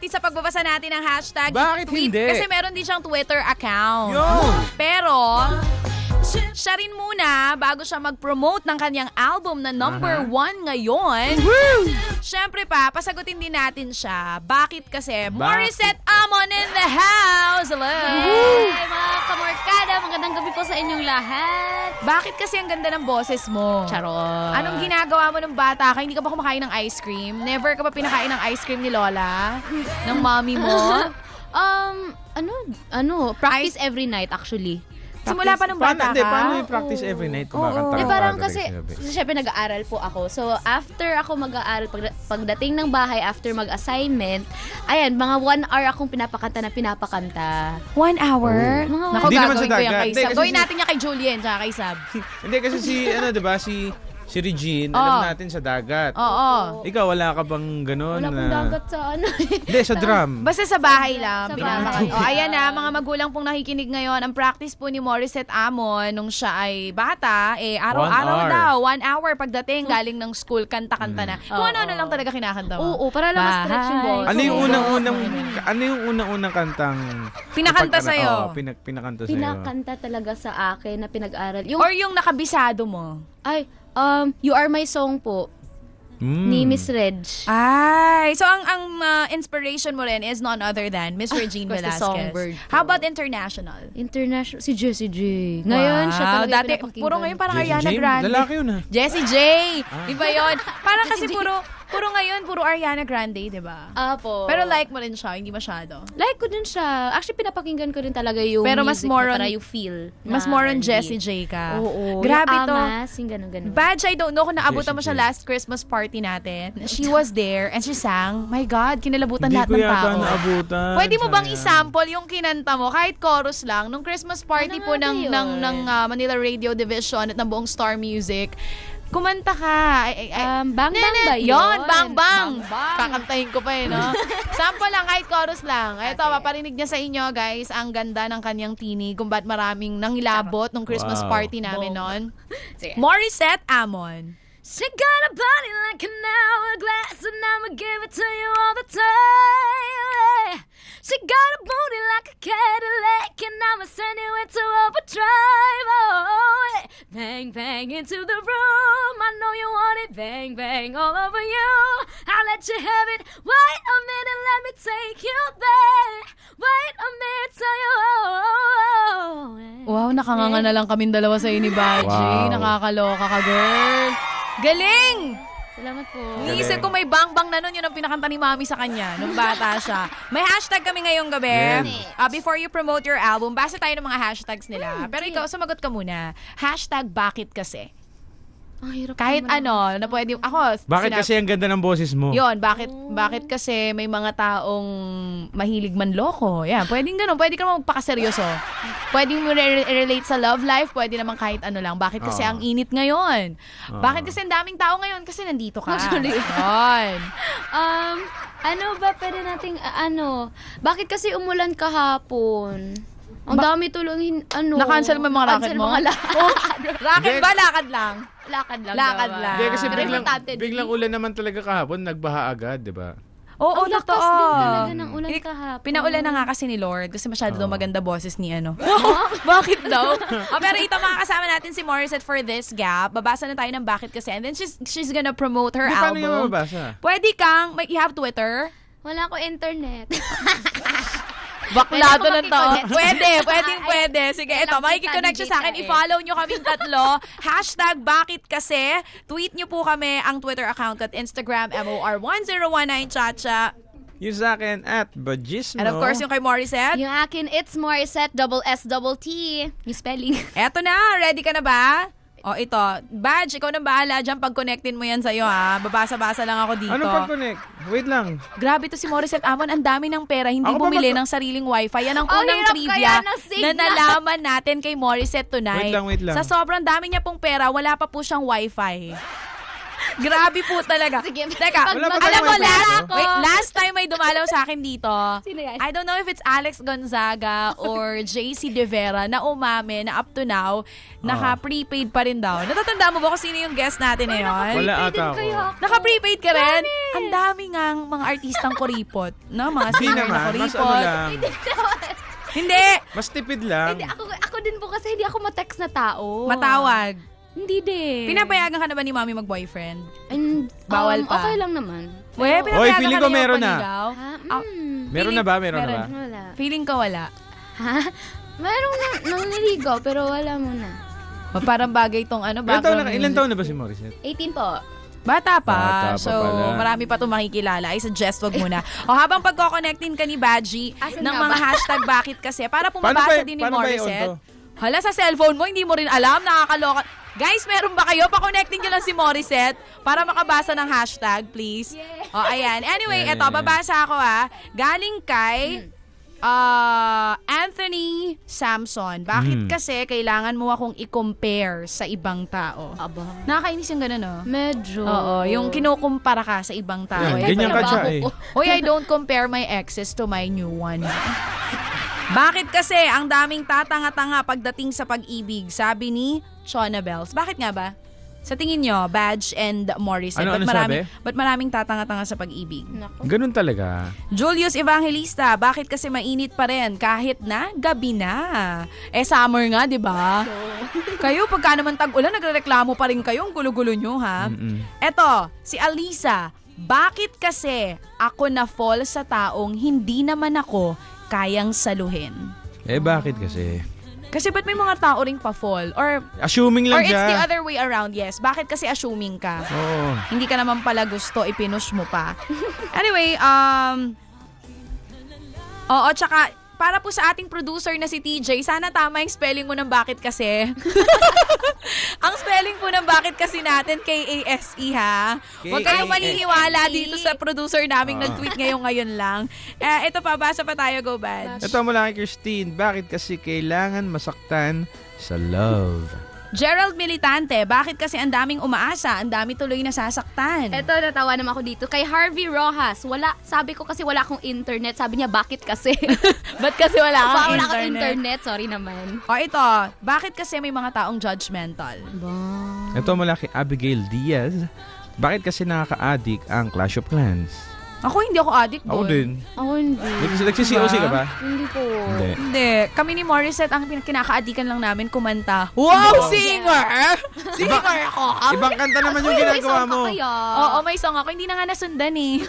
natin sa pagbabasa natin ng hashtag Bakit tweet. hindi? Kasi meron din siyang Twitter account. Yun! Pero, siya rin muna, bago siya mag-promote ng kanyang album na number Aha. one ngayon, syempre pa, pasagutin din natin siya. Bakit kasi? Morissette Amon in the house! Hello! Hi mga kamorkada, magandang gabi po sa inyong lahat. Bakit kasi ang ganda ng boses mo? Charot. Anong ginagawa mo ng bata ka? Hindi ka ba kumakain ng ice cream? Never ka ba pinakain ng ice cream ni Lola? ng mommy mo? Um, ano, ano, practice every night actually. Simula pa nung Paano, bata hindi, ka? paano yung practice every night? Oo. Kumakanta ka Di ba parang gabi kasi, gabi? kasi syempre nag-aaral po ako. So, after ako mag-aaral, pag, pagdating ng bahay, after mag-assignment, ayan, mga one hour akong pinapakanta na pinapakanta. One hour? Oo. Naku, Hindi naman sa gagawin ko yan dagat. kay Hindi, Sab. kasi Gawin si- natin yan kay Julien tsaka kay Sab. Hindi kasi si, ano, di ba, si, si Regine, Oo. alam natin sa dagat. Oo. Ikaw, wala ka bang gano'n? Wala pong na- dagat sa ano. Hindi, sa drum. Basta sa bahay lang. Sa Pinapakan- bahay. O, ayan na, mga magulang pong nakikinig ngayon. Ang practice po ni Morissette Amon nung siya ay bata, eh, araw-araw One hour. daw. One hour pagdating, galing ng school, kanta-kanta na. Kung Oo. ano-ano lang talaga kinakanta mo. Oo, para lang ma-stretch yung Bahay. boses. Ano yung unang-unang, ano yung unang-unang kantang... Pinakanta napag- sa'yo? Oo, pinak, pinakanta sa'yo. Pinakanta talaga sa akin na pinag-aral. Yung, Or yung nakabisado mo. ay, um, You Are My Song po, Mm. ni Miss Reg. Ay, so ang ang uh, inspiration mo rin is none other than Miss Regine course, the Velasquez. songbird po. How about international? International, si Jessie J. Ngayon, siya talaga Dati, pinapakinggan. puro ngayon parang Jessie Ariana Jane? Grande. Lalaki yun, ah. Jessie J. Di ba yun? Parang kasi puro, puro ngayon, puro Ariana Grande, di ba? Apo. Pero like mo rin siya, hindi masyado. Like ko din siya. Actually, pinapakinggan ko rin talaga yung Pero mas music more niya para on- you feel. Mas na more on. Jessie J ka. Oo. Grabe yung to. Amas, yung ganun, ganun. Badge, I don't know kung naabutan mo siya last Christmas party natin. She was there and she sang. My God, kinalabutan Hindi lahat ko ng yata tao. naabutan. Pwede mo bang Sayang. isample yung kinanta mo kahit chorus lang nung Christmas party Ano po nga ng yun? ng ng ah, Manila Radio Division at ng buong Star Music. Kumanta ka. Ay, ay, ay. Um, bang bang ba yun? Yon, bang bang. Bang bang. Kakantahin ko pa eh, no? Sample lang, kahit chorus lang. Ito, Okay. paparinig niya sa inyo, guys, ang ganda ng kanyang tinig kung ba't maraming nangilabot nung Christmas Wow. party namin noon. Morissette Amon. She got a body like an hourglass and I'ma give it to you all the time. She got a booty like a Cadillac and I'ma send you into overdrive. Oh, bang bang into the room. I know you want it. Bang bang all over you. I'll let you have it. Wait a minute, let me take you there. Wait a minute, tell you. Oh, Wow, nakanganga na lang kaming dalawa sa ni Baji. Wow. Nakakaloka ka, girl. Galing! Salamat po. Iniisip ko may bang-bang na nun, yun ang pinakanta ni Mami sa kanya nung bata siya. May hashtag kami ngayong gabi. Yes. Ah, before you promote your album, basa tayo ng mga hashtags nila. Pero ikaw, sumagot ka muna. Hashtag bakit kasi? Ang hirap Kahit naman. ano, na pwede, ako, Bakit sinab- kasi ang ganda ng boses mo? Yun, bakit bakit kasi may mga taong mahilig manloko? Yan, pwedeng ganun. Pwede ka naman magpakaseryoso. Pwedeng mo re- relate sa love life, pwede naman kahit ano lang. Bakit kasi Oo. ang init ngayon? Oo. Bakit kasi ang daming tao ngayon? Kasi nandito ka. Actually. Yun. Um, ano ba pwede nating, uh, ano, bakit kasi umulan kahapon? Ang dami tulong, ano. Na-cancel mo yung mga racket cancel mo? mga lakad. Racket Hindi. ba? Lakad lang. Lakad lang. Lakad daw. lang. Hindi, kasi Pero biglang, importante, biglang ulan naman talaga kahapon, nagbaha agad, di ba? Oo, Ang lakas totoo. din talaga ng ulan Eh, kahapon. Pinaulan na nga kasi ni Lord kasi masyado daw maganda boses ni ano. bakit daw? oh, pero ito makakasama natin si Morissette for this gap. Babasa na tayo ng bakit kasi. And then she's, she's gonna promote her Hindi, paano yung album. mababasa? Pwede kang, may, you have Twitter? Wala ko internet. Baklado Pwede to. makikonnect. Pwede, pwedeng Ay, pwede. Sige, ito, walang makikiconnect siya sa akin. eh. I-follow nyo kaming tatlo. Hashtag bakit kasi. Tweet nyo po kami ang Twitter account at Instagram, MOR1019 Chacha. Yung sa akin, at Bajismo. And of course, yung kay Morissette. yung akin, it's Morissette, double S, double T. Yung spelling. Eto na, ready ka na ba? O ito, Badge, ikaw na bahala dyan pag connectin mo yan sa'yo ha. Babasa-basa lang ako dito. Ano pag-connect? Wait lang. Grabe to si Morissette Amon, ang dami ng pera, hindi Ako bumili mag- ng sariling wifi. Yan ang Ang unang hirap trivia ng na signal. nalaman natin kay Morissette tonight. Wait lang, wait lang. Sa sobrang dami niya pong pera, wala pa po siyang wifi. Grabe po talaga. Sige, Teka, pag Wala pa alam tayong mo, may last, kwento. wait, last time may dumalaw sa akin dito. Sino yan? I don't know if it's Alex Gonzaga or JC De Vera na umame na up to now, naka-prepaid pa rin daw. Natatanda mo ba kung sino yung guest natin na yun? Wala ata ako. Naka-prepaid ka rin? Ang dami ngang mga artistang kuripot. No? Mga Hindi singer na naman, mas ano kuripot. lang. Hindi! Mas tipid lang. Hindi, ako, ako din po kasi hindi ako ma-text na tao. Matawag. Hindi din. Pinapayagan ka na ba ni mami mag-boyfriend? And, Bawal um, pa. Okay lang naman. Pero- pinapayagan feeling ka ko na meron na. Ha? Ah, Mm. Meron na ba? Meron, na ba? Wala. Feeling ko wala. Ha? Merong na, naniligaw, pero wala muna. O, Parang bagay tong ano, Ilan taon, background na, ilan music. taon na ba si Morissette? 18 po. Bata pa. Bata pa so, pala. marami pa itong makikilala. I suggest wag muna. o habang pagko-connectin ka ni Badgie Asan ng nga mga ba? hashtag bakit kasi, para Paano pumabasa ba- din ni paano ba i-on Morissette. to? Hala, sa cellphone mo, hindi mo rin alam, nakakaloka. Guys, meron ba kayo? Pa-connectin nyo lang si Morissette para makabasa ng hashtag, please. O, ayan. Anyway, Yeah, eto, yeah, yeah. babasa ako ah. Galing kay ah, Anthony Samson. Bakit Hmm. kasi kailangan mo akong i-compare sa ibang tao? Aba. Nakakainis yung gano'n, no? Medyo. Oo, yung kinukumpara ka sa ibang tao. Yan, Yan ganyan ka siya eh. Hoy, I don't compare my exes to my new one. Bakit kasi ang daming tatanga-tanga pagdating sa pag-ibig? Sabi ni Chona Bells. Bakit nga ba? Sa tingin nyo, Badge and Morrison, Ano- ba't, ano maraming, sabi? ba't maraming tatanga-tanga sa pag-ibig? Nako. Ganun talaga. Julius Evangelista, bakit kasi mainit pa rin kahit na gabi na? Eh, summer nga, di ba? kayo, pagka naman tag-ulan, nagrereklamo pa rin kayo. Ang gulo-gulo nyo, ha? Mm-mm. Eto, si Alisa, bakit kasi ako na fall sa taong hindi naman ako kayang saluhin? Eh, bakit kasi? Kasi ba't may mga tao ring pa-fall? Or, Assuming or lang it's the siya. other way around, yes. Bakit kasi assuming ka? Oo. Hindi ka naman pala gusto, ipinush mo pa. Anyway, um... Oo, tsaka, para po sa ating producer na si TJ, sana tama yung spelling mo ng bakit kasi. Ang spelling po ng bakit kasi natin, K-A-S-E ha. Huwag kayong K-A-S-E. maniniwala dito sa producer naming Ah. nag-tweet ngayon ngayon lang. Eh, ito pa, basa pa tayo, go bad. Ito mula kay Christine. Bakit kasi kailangan masaktan sa love? Gerald Militante, bakit kasi ang daming umaasa, ang dami tuloy nasasaktan? Eto, natawa naman ako dito. Kay Harvey Rojas, wala, sabi ko kasi wala akong internet. Sabi niya, bakit kasi? Ba't kasi wala Wala, kang wala akong internet? internet. Sorry naman. O ito, bakit kasi may mga taong judgmental? Ito mula kay Abigail Diaz. Bakit kasi nakaka-addict ang Clash of Clans? Ako hindi ako addict Ako doon. din. Ako hindi. Nags- Nagsi-COC ka ba? Hindi po. Hindi. Hindi. Kami ni Morissette, ang pin- kinakaadikan lang namin kumanta. Wow, singer! Singer ako! Ibang kanta naman yung ginagawa mo. Oo, may song ako. Hindi na nga nasundan eh.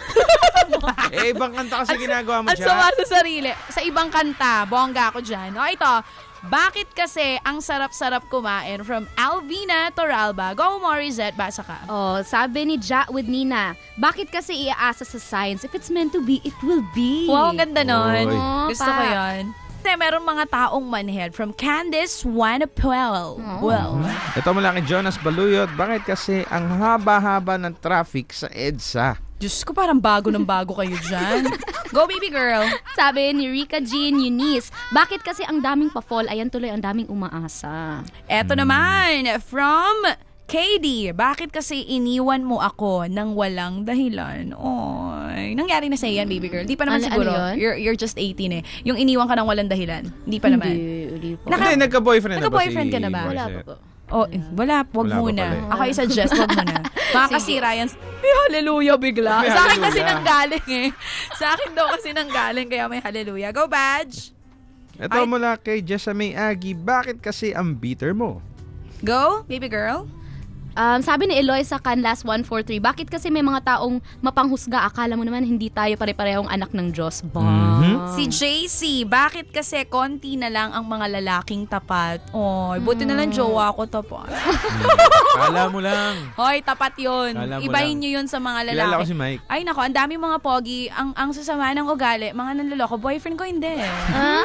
Eh, ibang kanta kasi ginagawa mo At siya. sama sa sarili. Sa ibang kanta, bongga ako dyan. O ito, bakit kasi ang sarap-sarap kumain from Alvina Toralba? Go Morissette, basa ka. Oh, sabi ni Ja with Nina, bakit kasi iaasa sa science? If it's meant to be, it will be. Wow, ang ganda nun. Oy. Oh, Gusto ko pa. yan. Kasi meron mga taong manhead from Candice Wanapuel. Well, Ito mula kay Jonas Baluyot. Bakit kasi ang haba-haba ng traffic sa EDSA? Diyos ko, parang bago ng bago kayo dyan. Go, baby girl. Sabi ni Rika Jean Eunice, bakit kasi ang daming pa-fall? Ayan tuloy ang daming umaasa. Eto naman, from Katie, bakit kasi iniwan mo ako nang walang dahilan? Oy, nangyari na sa yan, baby girl. Di pa naman Ano- siguro. ano yun? You're, you're just 18 eh. Yung iniwan ka nang walang dahilan. Di pa naman. Hindi, hindi po. Naka- Hindi, nagka-boyfriend na ba nagka-boyfriend si ka na ba? Wala pa po. Oh, eh, wala, wag Wala pa muna. pala eh. Ako i-suggest, wag muna. Makakasira yan. May hallelujah bigla. May Sa akin kasi hallelujah. nanggaling eh. Sa akin daw kasi nanggaling, kaya may hallelujah. Go, Badge. Ito Ay. mula kay Jessamay Agi. Bakit kasi ang bitter mo? Go, baby girl. Um, sabi ni Eloy sa Canlas 143, bakit kasi may mga taong mapanghusga? Akala mo naman hindi tayo pare-parehong anak ng Diyos. Ba? Mhm. Si JC, bakit kasi konti na lang ang mga lalaking tapat? Oy, buti na lang jowa ko tapat. Kala mo lang. Hoy, tapat yun. Kala mo Ibahin lang. nyo yun sa mga Kilala ko lalaki. si Mike. Ay nako, ang dami mga pogi. Ang ang sasama ng ugali, mga nanloloko. Boyfriend ko hindi. Ah,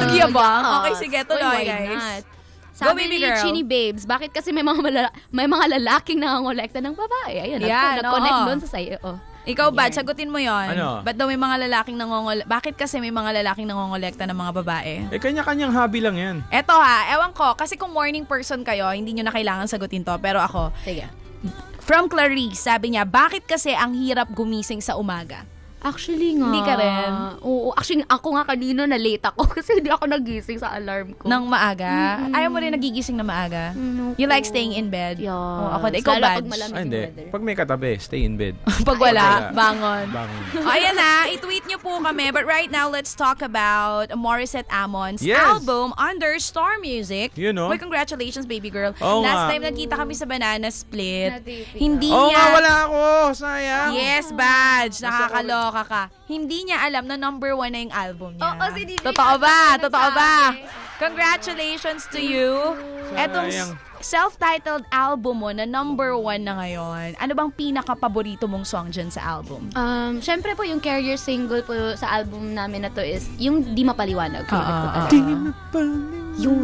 Nagyabang? Okay, sige, tuloy, Uy, why guys. not? Go, Sabi baby ni girl. Chini Babes, bakit kasi may mga malala- may mga lalaking nangongolekta ng babae? Ayun, Yan, ako, nag-connect oo. doon sa sayo. Oh. Ikaw ba, sagutin mo yon. Ano? Ba't daw may mga lalaking nangongol... Bakit kasi may mga lalaking nangongolekta ng mga babae? Eh, kanya-kanyang hobby lang yan. Eto ha, ewan ko, kasi kung morning person kayo, hindi nyo na kailangan sagutin to. Pero ako, Sige. From Clarice, sabi niya, bakit kasi ang hirap gumising sa umaga? Actually nga. Hindi ka rin? Oo. Actually, ako nga kanina na late ako kasi hindi ako nagising sa alarm ko. Nang maaga? Ayaw mo rin nagigising na maaga? Mm, You like staying in bed? Yes. Oh, ako, ikaw Lalo badge. pag malamig Ah, hindi. weather. Pag may katabi, stay in bed. Pag wala, wala. bangon. Bangon. O, ayan na, i-tweet niyo po kami. But right now, let's talk about Morissette Amon's Yes. album under Star Music. You know? Uy, congratulations, baby girl. Oo Last nga. time nagkita kami sa Banana Split. Hindi Oo niya... nga, wala ako. Sayang. Yes, badge. Nakakaloka ka. Hindi niya alam na number one na yung album niya. Oo, kasi hindi Totoo ba? Totoo ba? Congratulations to you. Etong Sayang. self-titled album mo na number one na ngayon, ano bang pinaka-paborito mong song dyan sa album? Um, syempre po, yung carrier single po sa album namin na to is yung Di Mapaliwanag. Favorite ko Ah, ah, talaga. Yung.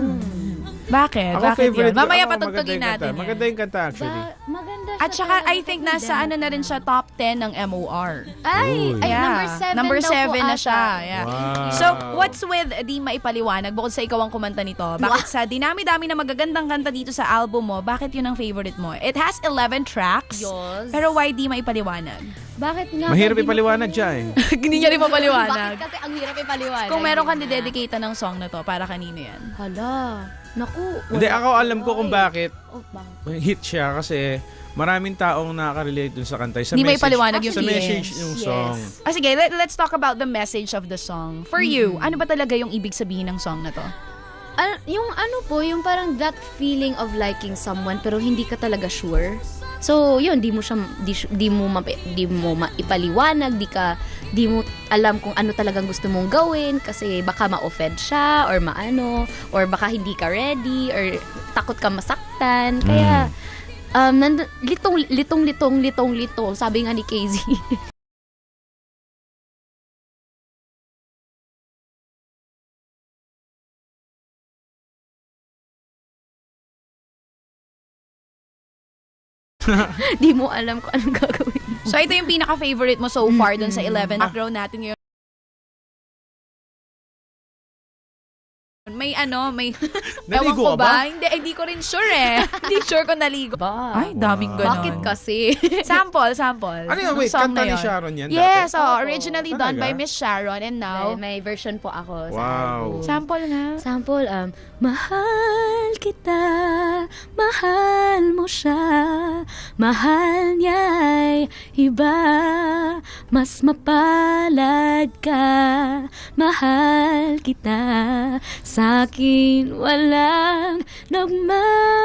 Bakit? Ako Bakit favorite yun? Mamaya ko. Ako, patugtugin maganda yung natin kanta. yan. Maganda yung kanta actually. Ba, maganda siya. At saka, talaga. I think nasa ano na rin siya top 10 ng MOR. Ay, Uy. ay Yeah. number 7 Number seven na siya. Yeah. Wow. So, what's with Di Maipaliwanag? Bukod sa ikaw ang kumanta nito, bakit sa dinami-dami na magagandang kanta dito sa album mo, bakit yun ang favorite mo? It has 11 tracks. Yes. Pero why Di Maipaliwanag? Bakit nga? Mahirap ipaliwanag siya eh. Hindi niya rin Bakit mapaliwanag. kasi ang hirap ipaliwanag? Kung meron kang Hindi didedicate ng song na to, para kanino yan? Hala. Naku. Hindi, wala ako alam ko Ay. kung bakit Oh, bakit? hit siya kasi maraming taong nakaka-relate dun sa kanta. Sa Hindi message, maipaliwanag yung Sa feelings. message yung Yes. song. Ah, sige, let, let's talk about the message of the song. For you, ano ba talaga yung ibig sabihin ng song na to? Al- yung ano po, yung parang that feeling of liking someone pero hindi ka talaga sure. So, yun, di mo siya di, di mo ma, di mo maipaliwanag, di ka di mo alam kung ano talagang gusto mong gawin kasi baka ma-offend siya or maano or baka hindi ka ready or takot ka masaktan. Kaya um nand- litong litong litong litong litong sabi nga ni KZ. di mo alam kung anong gagawin. So, ito yung pinaka-favorite mo so far dun sa 11 na row natin ngayon. May ano, may... Ewan Naligo ko ka ba? Hindi, hindi ko rin sure eh. hindi sure kung naligo. Ba? Ay, daming Wow. ganon. Bakit kasi? Sample, sample. Ano yun? Nung Wait, song kanta na ni yun. Sharon yan Yes, dati? oh, Opo. originally done by Talaga? Miss Sharon and now... may, may version po ako sa Wow. album. Sample nga. Sample, um, Mahal kita, mahal mo siya, mahal niya'y iba, mas mapalad ka, mahal kita, sa akin walang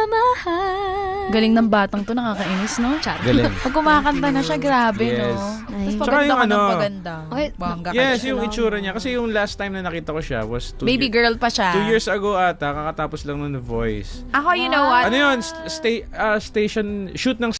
nagmamahal. Galing ng batang to, nakakainis, no? Char. Galing. Pag kumakanta na siya, grabe, no? Yes. Ay. Tapos Tsaka paganda yung ka ng ano, paganda. Okay, Bangga ka Yes, na. yung itsura niya. Kasi yung last time na nakita ko siya was two, Baby year- girl pa siya. two years ago ata. Kakatapos lang nun The Voice. Ako, you know what? Ano yun? St- stay, ah, station, shoot ng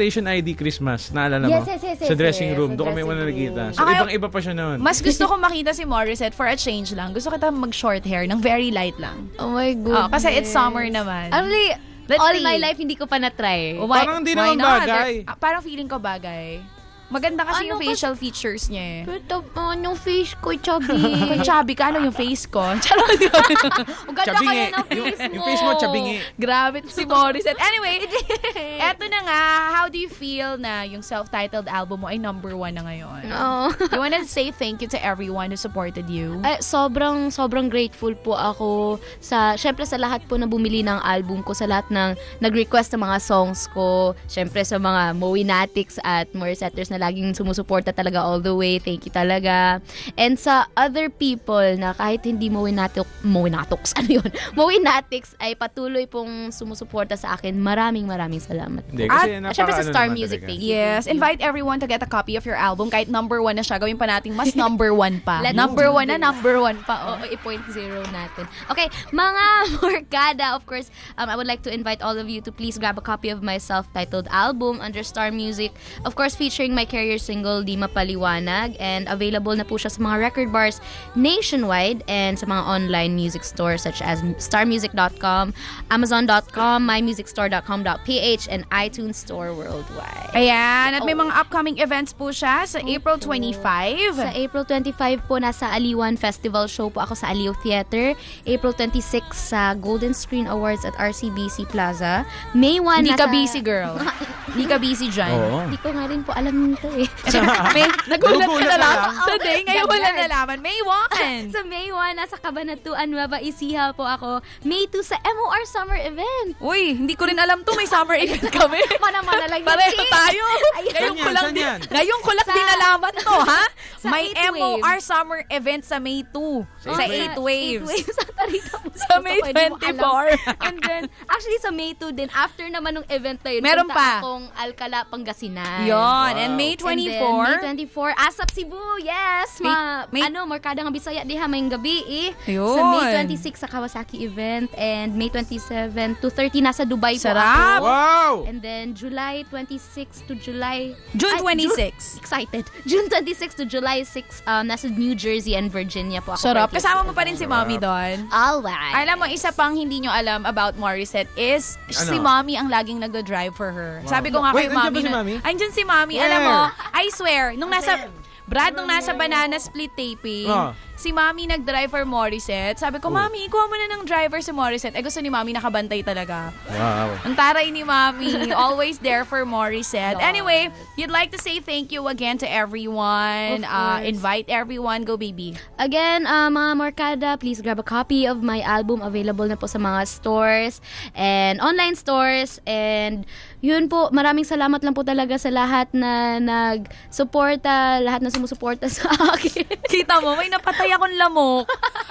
Station ID Christmas. Naalala mo? Yes, yes, yes, yes, Sa dressing yes, room. sa Doon kami dressing muna nakita. room. So, Ako- ibang-iba pa siya noon. Mas gusto ko makita si Morissette for a change lang. Gusto kita mag-short hair ng very light lang. Oh my Oh, goodness. kasi it's summer naman. Actually, Let's all see. my life hindi ko pa na-try. Oh, why- Parang hindi why naman not? bagay. Ah, parang feeling ko bagay. Maganda kasi Ano yung facial features niya eh. Pero naman yung face ko, chubby. Kung chubby ka, ano yung face ko? Charot. Ang ganda kaya ng Yung, face mo. yung face mo, chabingi. Grabe to si Morissette. Anyway, eto na nga. How do you feel na yung self-titled album mo ay number one na ngayon? Oo. You wanna say thank you to everyone who supported you? Ay, sobrang, sobrang grateful po ako sa, syempre sa lahat po na bumili ng album ko, sa lahat ng nag-request ng mga songs ko, syempre sa mga Moinatics at Morissetters na laging sumusuporta talaga all the way, thank you talaga. And sa other people na kahit hindi Moinatic, Moinatox, ano yun? Moinatics ay patuloy pong sumusuporta sa akin. Maraming maraming salamat. Hindi, po. kasi At napaka- syempre sa ano Star naman Music, talaga. thank you. Yes, invite everyone to get a copy of your album. Kahit number one na siya, gawin pa natin mas number one pa. Number one na number one pa. Oo, Oh. i-point zero natin. Okay, mga Morgada, of course, um, I would like to invite all of you to please grab a copy of my self-titled album under Star Music. Of course, featuring my Carrier single Di Mapaliwanag and available na po siya sa mga record bars nationwide and sa mga online music stores such as starmusic.com, amazon.com, mymusicstore.com.ph, and iTunes Store worldwide. Ayan, at may mga upcoming events po siya sa April 25. Sa April 25 po, nasa Aliwan Festival Show po ako sa Aliw Theater. April 26 sa Golden Screen Awards at RCBC Plaza. May 1 Hindi nasa... ka busy, girl. Hindi ka busy dyan. Oo. Hindi ko nga rin po alam nito eh. May, nagulat ka na lang. Today, ngayon wala nalaman. May 1. sa May 1, nasa Cabanatuan, Nueva Ecija po ako. May 2 sa MOR Summer Event. Uy, hindi ko rin alam to. May summer event kami. Mana-mana lang yun, Pareho tayo. Ayan. Ngayon ko Saan lang din, yan? ngayon ko lang Sa- din nalaman to, ha? sa May Eight MOR summer event sa May 2. Sa, Oh, 8 Waves. 8 Waves. Santa Rita po. Sa May Pwede mo 24. alam. And then, actually sa May 2 din, after naman ng event na yun, Meron punta pa. akong Alcala, Pangasinan. Yon. And Wow. May And then, 24. May 24, Asap Cebu, yes! Ma, May- ano, Markada nga Bisaya, di ha, may gabi eh. Ayun. Sa May 26 sa Kawasaki event, and May 27 to 30 nasa Dubai po Sarap. ako. Wow! And then, July 26 to July... June Ay, 26. excited. June 26 to July 6, um, nasa New Jersey and Virginia po ako. Sarap. Kasama mo pa rin si Mommy doon. Alright. Alam mo, isa pang hindi nyo alam about Morissette is si Ano? Mommy ang laging nagda-drive for her. Sabi ko nga Wait, kay nandiyan Mommy. ba si na- Mommy? Andyan si. Where? Alam mo, I swear, nung nasa... Brad, nung nasa Banana Split taping, Ah. Si Mommy nag-drive for Morissette. Sabi ko. Mommy, ikuha mo na ng driver si Morissette. Eh, gusto ni Mommy nakabantay talaga. Wow. Ang taray ni Mommy, always there for Morissette. Anyway, you'd like to say thank you again to everyone. Of Uh, course. invite everyone. Go, baby. Again, uh, mga Morkada, please grab a copy of my album. Available na po sa mga stores and online stores. And yun po, maraming salamat lang po talaga sa lahat na nag-suporta, lahat na sumusuporta sa akin. Kita mo, may napatay akong lamok.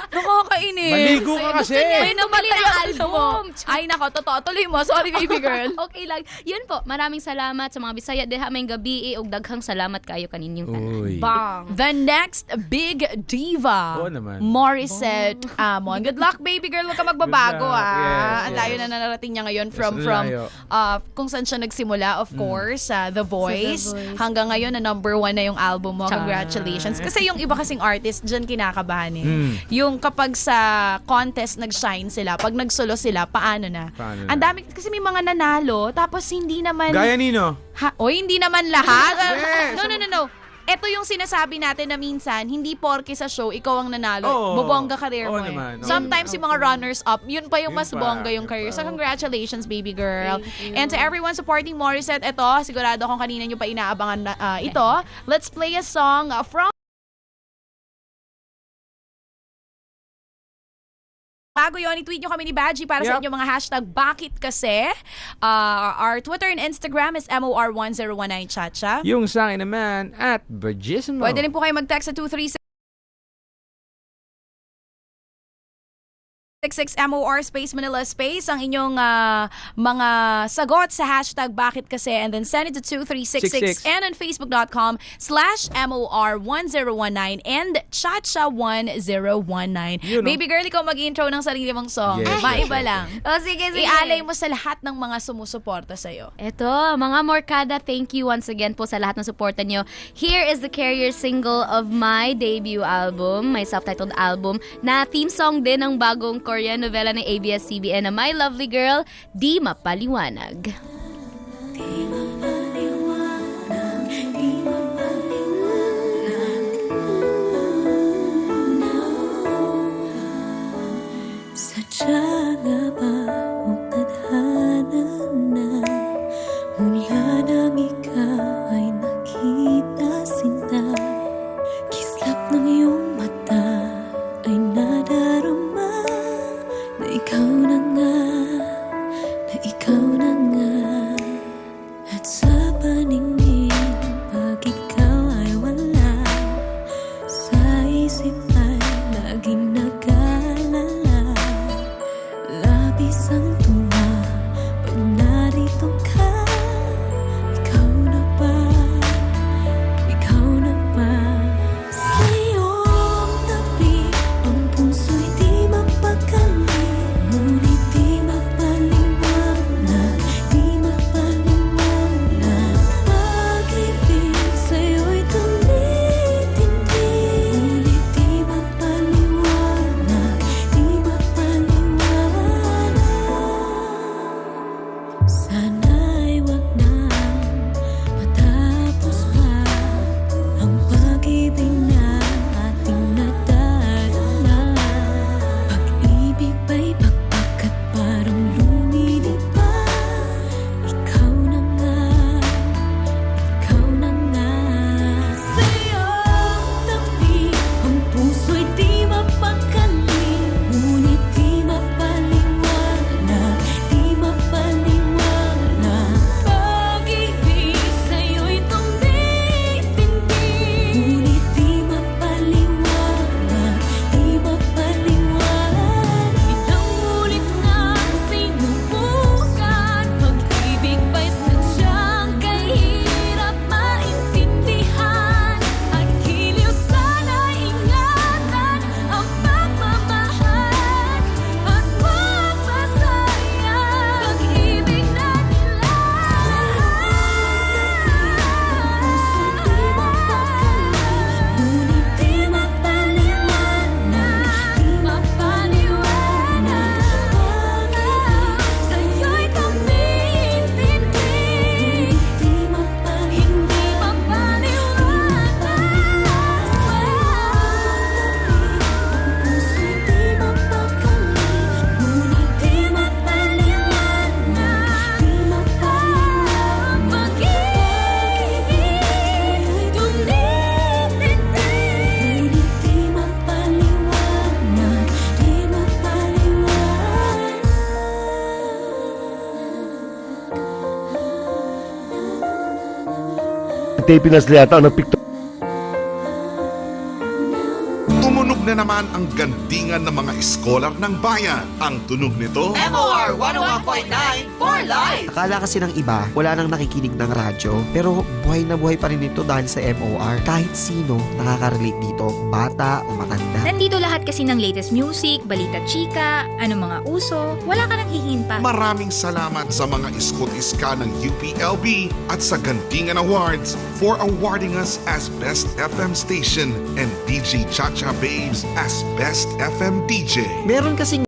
Nakakainis. Maligo ka kasi. May napatay ng akong album. Ay, nako, totoo. Tuloy mo. Sorry, baby girl. okay lang. Yun po, maraming salamat sa mga Bisaya. Deha may gabi, ug daghang salamat kayo kaninyong tanan. Uy. Bang. The next big diva. Oo naman. Morissette Amon. Good luck, baby girl. Huwag ka magbabago, Good luck. ah. Yes, Ang layo yes. na narating niya ngayon from, Yes, from layo. uh, kung saan siya nagsimula, of course, sa The Voice. Voice. Hanggang ngayon, na number one na yung album mo. Char. Congratulations. Kasi yung iba kasing artist, dyan kinakabahan eh. Mm. Yung kapag sa contest nag-shine sila, pag nagsolo sila, paano na? Paano na? Ang dami, kasi may mga nanalo, tapos hindi naman... Gaya nino. Ha? O, hindi naman lahat. Yes. no, no, no, no. Ito yung sinasabi natin na minsan, hindi porke sa show, ikaw ang nanalo. Oo. Bobongga career Oo mo eh. naman, oo. Sometimes yung mga runners-up, yun pa yung Yun mas pa, bongga yung yun career. pa. So congratulations, baby girl. And to everyone supporting Morissette, ito, sigurado kung kanina nyo pa inaabangan na, ah, ito. Let's play a song ah, from Bago yun, i-tweet nyo kami ni Badgie para sa Yep. inyong mga hashtag Bakit Kasi. Uh, our Twitter and Instagram is MOR1019 Chacha. Yung sa akin naman at Bagismo. Pwede rin po kayo mag-text sa 236 66 MOR space Manila space ang inyong ah, mga sagot sa hashtag bakit kasi and then send it to 2366 66. and on facebook.com slash MOR1019 and chacha1019 Yun, oh. Baby girl, ikaw mag-intro ng sarili mong song. Yes, Maiba yes, yes. lang. Oh, sige, sige. Ialay mo sa lahat ng mga sumusuporta sa'yo. Eto, mga Morkada, thank you once again po sa lahat ng suporta nyo. Here is the carrier single of my debut album, my self-titled album, na theme song din ng bagong Korean novela ng ABS-CBN na My Lovely Girl, Di Mapaliwanag. Sadya nga ba Pinas yata ang nagpikto. Tumunog na naman ang gandingan ng mga iskolar ng bayan. Ang tunog nito, MOR 101.9 for life! Akala kasi ng iba, wala nang nakikinig ng radyo. Pero buhay na buhay pa rin ito dahil sa MOR. Kahit sino nakaka-relate dito, bata o matanda. Nandito lahat kasi ng latest music, balita chika, ano mga uso, wala ka nang hihinta. maraming salamat sa mga iskot-iska ng UPLB at sa Gandingan Awards for awarding us as Best FM Station and DJ Chacha Babes as Best FM DJ. Meron kasing